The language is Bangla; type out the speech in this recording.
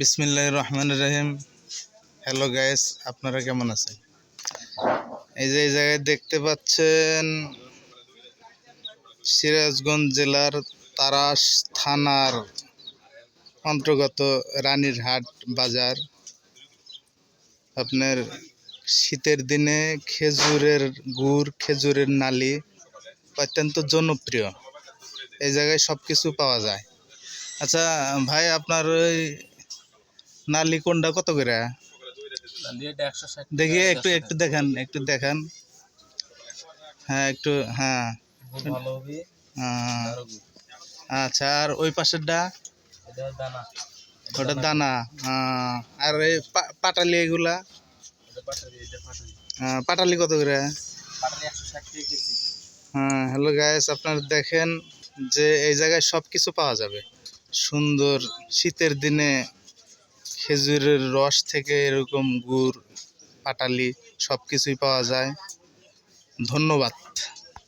বিসমিল্লাহ রহমান রহিম হ্যালো গাইস আপনারা কেমন আছেন? এই যে এই জায়গায় দেখতে পাচ্ছেন সিরাজগঞ্জ জেলার তারাস থানার অন্তর্গত রানীরহাট বাজার। আপনার শীতের দিনে খেজুরের গুড়, খেজুরের নালি অত্যন্ত জনপ্রিয়। এই জায়গায় সব কিছু পাওয়া যায়। আচ্ছা ভাই, আপনার ওই নালি কোনটা কত করে? দেখি একটু একটু দেখান একটু দেখান। হ্যাঁ একটু হ্যাঁ। আচ্ছা আর ওই পাশেরটা? ওটা দানা। আর এই পাটালি এগুলা? আহ, পাটালি কত করে? হ্যাঁ হ্যালো গাইস আপনারা দেখেন যে এই জায়গায় সব কিছু পাওয়া যাবে। সুন্দর শীতের দিনে খেজুরের রস থেকে এরকম গুড় পাটালি সব কিছুই পাওয়া যায়। ধন্যবাদ।